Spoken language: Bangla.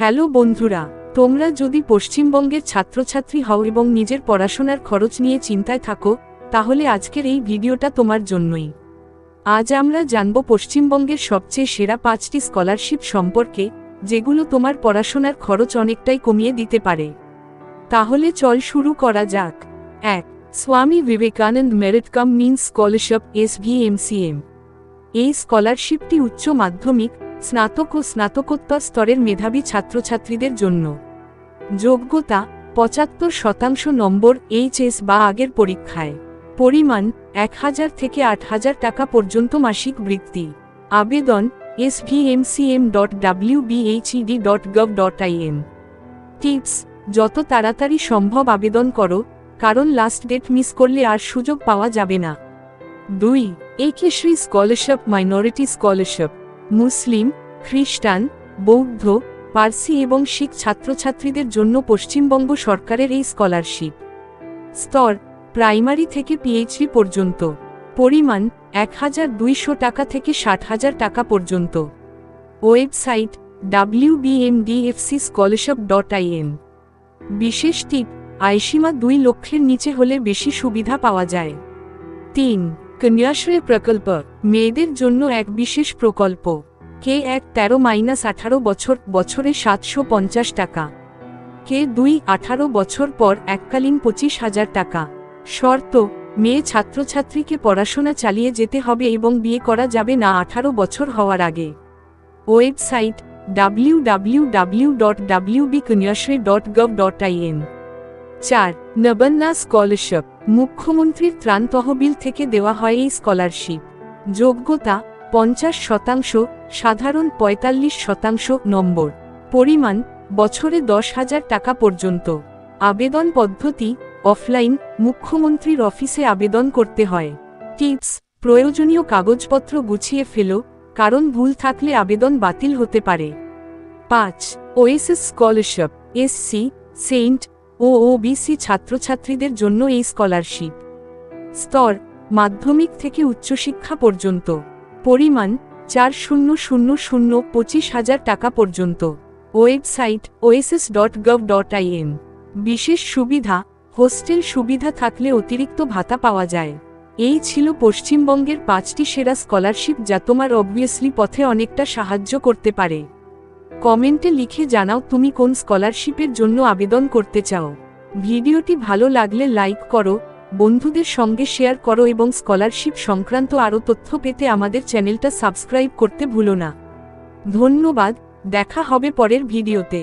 হ্যালো বন্ধুরা, তোমরা যদি পশ্চিমবঙ্গের ছাত্রছাত্রী হও এবং নিজের পড়াশোনার খরচ নিয়ে চিন্তায় থাকো, তাহলে আজকের এই ভিডিওটা তোমার জন্যই। আজ আমরা জানব পশ্চিমবঙ্গের সবচেয়ে সেরা পাঁচটি স্কলারশিপ সম্পর্কে, যেগুলো তোমার পড়াশোনার খরচ অনেকটাই কমিয়ে দিতে পারে। তাহলে চল শুরু করা যাক। এক, Swami Vivekananda merit cum means scholarship S এই স্কলারশিপটি উচ্চ মাধ্যমিক স্নাতক ও স্নাতকোত্তর স্তরের মেধাবী ছাত্রছাত্রীদের জন্য। যোগ্যতা, পঁচাত্তর শতাংশ নম্বর এইচএস বা আগের পরীক্ষায়। পরিমাণ, এক হাজার থেকে আট হাজার টাকা পর্যন্ত মাসিক বৃত্তি। আবেদন S VMCM dot WBHED dot gov dot I IN tips, যত তাড়াতাড়ি সম্ভব আবেদন করো, কারণ লাস্ট ডেট মিস করলে আর সুযোগ পাওয়া যাবে না। দুই এইকেশ্রী স্কলারশিপ মাইনরিটি স্কলারশিপ মুসলিম, খ্রিস্টান, বৌদ্ধ, পার্সি এবং শিখ ছাত্রছাত্রীদের জন্য পশ্চিমবঙ্গ সরকারের এই স্কলারশিপ। স্তর, প্রাইমারি থেকে পিএইচডি পর্যন্ত। পরিমাণ, এক হাজার দুইশো টাকা থেকে ষাট হাজার টাকা পর্যন্ত। Website WBMDFC scholarship dot IN বিশেষ টিপ, আয়সীমা দুই লক্ষের নিচে হলে বেশি সুবিধা পাওয়া যায়। তিন কন্যাশ্রয় প্রকল্প, মেয়েদের জন্য এক বিশেষ প্রকল্প। কে এক তেরো মাইনাস আঠারো বছর, বছরে সাতশো পঞ্চাশ টাকা। কে দুই আঠারো বছর পর এককালীন পঁচিশ হাজার টাকা। শর্ত, মেয়ে ছাত্রছাত্রীকে পড়াশোনা চালিয়ে যেতে হবে এবং বিয়ে করা যাবে না আঠারো বছর হওয়ার আগে। Website W W W dot WB Kanyashree dot gov dot IN চার, নবন্না স্কলারশিপ, মুখ্যমন্ত্রীর ত্রাণ তহবিল থেকে দেওয়া হয় এই স্কলারশিপ। যোগ্যতা, পঞ্চাশ শতাংশ, সাধারণ পঁয়তাল্লিশ শতাংশ নম্বর। পরিমাণ, বছরে দশ হাজার টাকা পর্যন্ত। আবেদন পদ্ধতি, অফলাইন, মুখ্যমন্ত্রীর অফিসে আবেদন করতে হয়। টিপস, প্রয়োজনীয় কাগজপত্র গুছিয়ে ফেলো, কারণ ভুল থাকলে আবেদন বাতিল হতে পারে। পাঁচ, ওএসএস স্কলারশিপ, এসসি, সেন্ট ও ওবিসি ছাত্রছাত্রীদের জন্য এই স্কলারশিপ। স্তর, মাধ্যমিক থেকে উচ্চশিক্ষা পর্যন্ত। পরিমাণ, চার শূন্য শূন্য শূন্য পঁচিশ হাজার টাকা পর্যন্ত। Website OSS dot gov dot IN বিশেষ সুবিধা, হোস্টেল সুবিধা থাকলে অতিরিক্ত ভাতা পাওয়া যায়। এই ছিল পশ্চিমবঙ্গের পাঁচটি সেরা স্কলারশিপ যা তোমার অবভিয়াসলি পথে অনেকটা সাহায্য করতে পারে। কমেন্টে লিখে জানাও তুমি কোন স্কলারশিপের জন্য আবেদন করতে চাও। ভিডিওটি ভালো লাগলে লাইক করো, বন্ধুদের সঙ্গে শেয়ার করো এবং স্কলারশিপ সংক্রান্ত আরও তথ্য পেতে আমাদের চ্যানেলটা সাবস্ক্রাইব করতে ভুলো না। ধন্যবাদ, দেখা হবে পরের ভিডিওতে।